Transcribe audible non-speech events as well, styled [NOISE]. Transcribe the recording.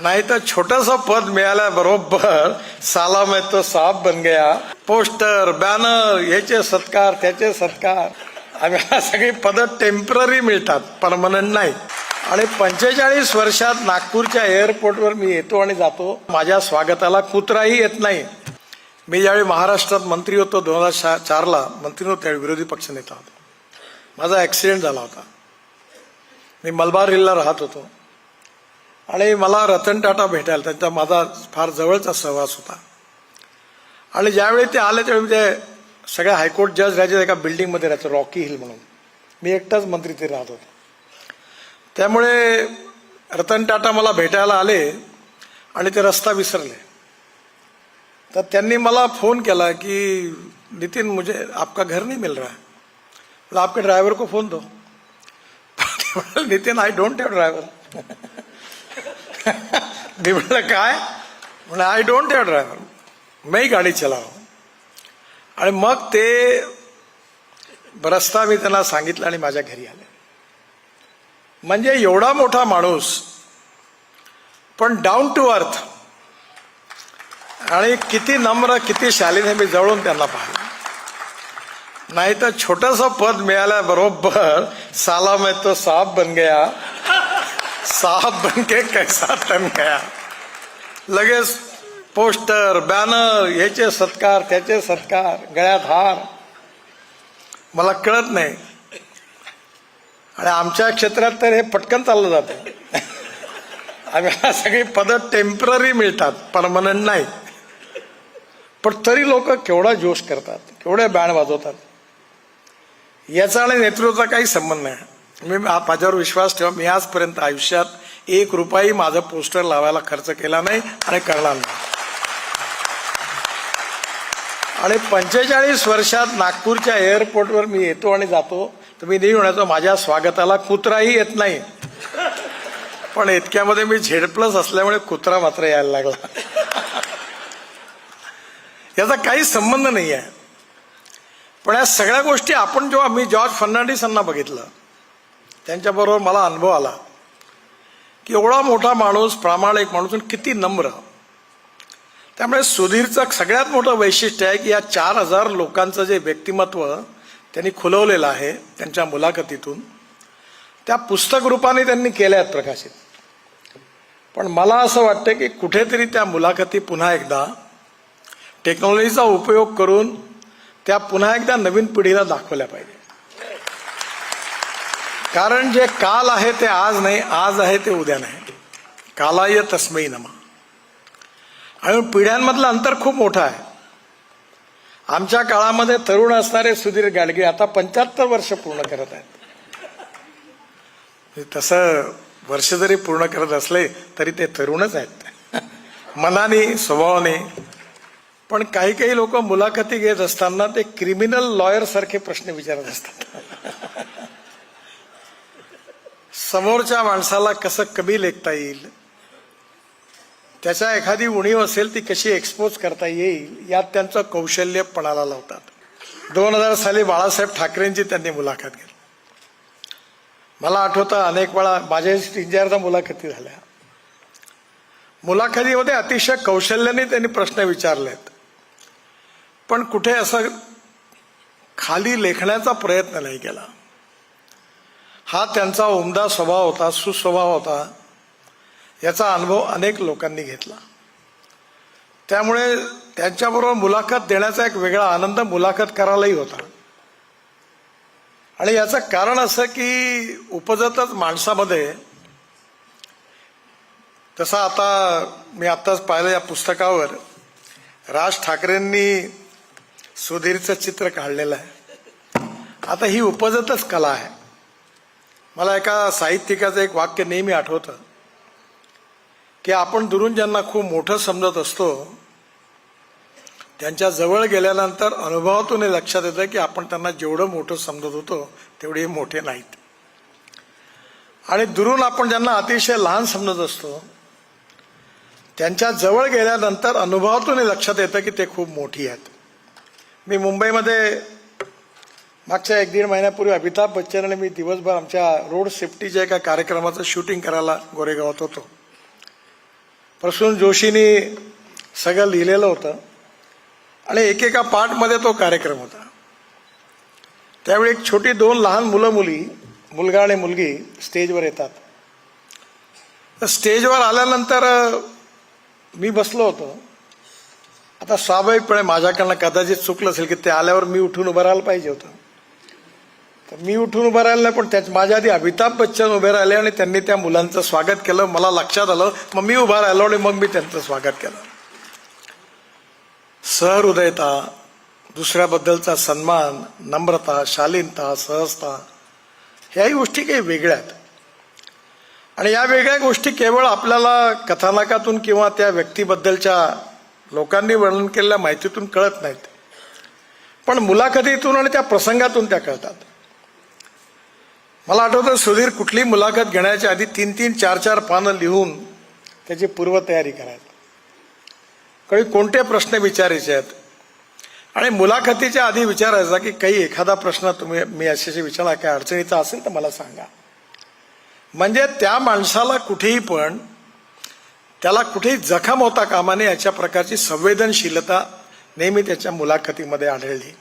नाही तर छोटंसं पद मिळाल्याबरोबर साला में तो साप बन गया. पोस्टर बॅनर याचे सत्कार त्याचे सत्कार. आणि सगळी पदं टेंपररी मिळतात परमनंट नाही. आणि पंचेचाळीस वर्षात नागपूरच्या एअरपोर्टवर मी येतो आणि जातो. माझ्या स्वागताला कुत्राही येत नाही. मी ज्यावेळी महाराष्ट्रात मंत्री होतो दोन हजार चारला मंत्री होतो त्यावेळी विरोधी पक्षनेता होता. माझा ॲक्सिडेंट झाला होता. मी मलबार हिलला राहत होतो. आणि मला रतन टाटा भेटायला त्यांचा माझा फार जवळचा सहवास होता. आणि ज्यावेळी ते आले त्यावेळी ते सगळ्या हायकोर्ट जज राहायचे एका बिल्डिंगमध्ये राहायचं रॉकी हिल म्हणून. मी एकटाच मंत्री ते राहत होतो. त्यामुळे रतन टाटा मला भेटायला आले आणि ते रस्ता विसरले. तर त्यांनी मला फोन केला की नितीन मुझे आपका घर नहीं मिल रहा है. बोला, आपके ड्राइवर को phone though. [LAUGHS] Nitin Nitin I don't have driver मी म्हटलं काय? म्हणलं आय डोंट हॅव ड्रायव्हर मी गाडी चलाव. आणि मग ते रस्ता मी त्यांना सांगितलं आणि माझ्या घरी आले. म्हणजे एवढा मोठा माणूस पण डाऊन टू अर्थ आणि किती नम्र किती शालीन हे मी जवळून त्यांना पाहिलं. नाही तर छोटस पद मिळाल्याबरोबर साला में तो साप बन गया. साहब बन के कैसा तन गया। लगेच पोस्टर बॅनर याचे सत्कार त्याचे सत्कार गळ्यात हार। मला कळत नाही। आणि आमच्या क्षेत्रात तर हे पटकन चाललं जातं। आम्हाला सगळी पद टेंपररी मिळतात परमनंट नाही। पण तरी लोक केवढा जोश करतात केवढे बँड वाजवतात। याचा आणि नेतृत्वाचा काही संबंध नाही। मी माझ्यावर विश्वास ठेवा. मी आजपर्यंत आयुष्यात एक रुपयाही माझं पोस्टर लावायला खर्च केला नाही आणि करणार नाही. आणि पंचेचाळीस वर्षात नागपूरच्या एअरपोर्टवर मी येतो आणि जातो. तर मी नेहमी माझ्या स्वागताला कुत्राही येत नाही. पण इतक्यामध्ये मी झेड प्लस असल्यामुळे कुत्रा मात्र यायला लागला. याचा काही संबंध नाही आहे पण या सगळ्या गोष्टी आपण जेव्हा मी जॉर्ज फर्नांडिसांना बघितलं त्यांच्याबरोबर मला अनुभव आला की एवढा मोठा माणूस प्रामाणिक माणूस किती नम्र. त्यामुळे सुधीरचं सगळ्यात मोठं वैशिष्ट्य आहे की या चार हजार लोकांचं जे व्यक्तिमत्व त्यांनी खुलवलेलं आहे त्यांच्या मुलाखतीतून त्या पुस्तक रूपाने त्यांनी केल्या आहेत प्रकाशित. पण मला असं वाटतं की कुठेतरी त्या मुलाखती पुन्हा एकदा टेक्नॉलॉजीचा उपयोग करून त्या पुन्हा एकदा नवीन पिढीला दाखवल्या पाहिजे. कारण जे काल आहे ते आज नाही आज आहे ते उद्या नाही. कालाय तस्मयी नमा. आणि पिढ्यांमधलं अंतर खूप मोठं आहे. आमच्या काळामध्ये तरुण असणारे सुधीर गाडगे आता पंच्याहत्तर वर्ष पूर्ण करत आहेत. तसं वर्ष जरी पूर्ण करत असले तरी ते तरुणच आहेत. मनाने स्वभावाने. पण काही काही लोक मुलाखती घेत असताना ते क्रिमिनल लॉयर सारखे प्रश्न विचारत असतात. समोरच्या माणसाला कसं कमी लेखता येईल? त्याच्या एखादी उणीव असेल ती कशी एक्सपोज करता येईल? यात त्यांचं कौशल्य पणाला लावतात. दोन हजार साली बाळासाहेब ठाकरेंची त्यांनी मुलाखत घेतली. मला आठवतं अनेक वेळा माझ्या तीन चारदा मुलाखती झाल्या. मुलाखतीमध्ये अतिशय कौशल्याने त्यांनी प्रश्न विचारलेत. पण कुठे असं खाली लेखण्याचा प्रयत्न नाही केला. हा त्यांचा उमदा स्वभाव होता सुस्वभाव होता याचा अनुभव अनेक लोकांनी घेतला. त्यामुळे त्यांच्याबरोबर मुलाखत देण्याचा एक वेगळा आनंद मुलाखत करायलाही होता. आणि याचं कारण असं की उपजतच माणसामध्ये तसं आता मी आत्ताच पाहिलं या पुस्तकावर राज ठाकरेंनी सुधीरचं चित्र काढलेलं आहे. आता ही उपजतच कला आहे. मला एका साहित्यिकाचं एक वाक्य नेहमी आठवतं की आपण दुरून ज्यांना खूप मोठं समजत असतो त्यांच्या जवळ गेल्यानंतर अनुभवातून हे लक्षात येतं की आपण त्यांना जेवढं मोठं समजत होतो तेवढे मोठे नाहीत. आणि दुरून आपण ज्यांना अतिशय लहान समजत असतो त्यांच्या जवळ गेल्यानंतर अनुभवातून हे लक्षात येतं की ते खूप मोठी आहेत. मी मुंबईमध्ये मागच्या एक दीड महिन्यापूर्वी अमिताभ बच्चन आणि मी दिवसभर आमच्या रोड सेफ्टीच्या एका कार्यक्रमाचं शूटिंग करायला गोरेगावात होतो. प्रसून जोशींनी सगळं लिहिलेलं होतं आणि एकेका पार्टमध्ये तो कार्यक्रम होता. त्यावेळी एक छोटी दोन लहान मुलं मुली मुलगा आणि मुलगी स्टेजवर येतात. तर स्टेजवर आल्यानंतर मी बसलो होतो. आता स्वाभाविकपणे माझ्याकडनं कदाचित चुकलं असेल की ते आल्यावर मी उठून उभं राहायला पाहिजे होतं. तर मी उठून उभं राहिलं नाही पण त्याच माझ्या आधी अमिताभ बच्चन उभे राहिले आणि त्यांनी त्या मुलांचं स्वागत केलं. मला लक्षात आलं. मग मी उभा राहिलो आणि मग मी त्यांचं स्वागत केलं. सहृदयता दुसऱ्याबद्दलचा सन्मान नम्रता शालीनता सहजता ह्याही गोष्टी काही वेगळ्या आहेत. आणि या वेगळ्या गोष्टी केवळ आपल्याला कथानकातून किंवा त्या व्यक्तीबद्दलच्या लोकांनी वर्णन केलेल्या माहितीतून कळत नाहीत. पण मुलाखतीतून आणि त्या प्रसंगातून त्या कळतात. मला आठवतं सुधीर कुठली मुलाखत घेण्याच्या आधी तीन तीन चार चार पानं लिहून त्याची पूर्वतयारी करायला काही कोणते प्रश्न विचारायचे आहेत? आणि मुलाखतीच्या आधी विचारायचा की काही एखादा प्रश्न तुम्ही मी असे विचारा काय अडचणीचा असेल तर मला सांगा. म्हणजे त्या माणसाला कुठेही पण त्याला कुठेही जखम होता कामाने याच्या अशा प्रकारची संवेदनशीलता नेहमी त्याच्या मुलाखतीमध्ये आढळली.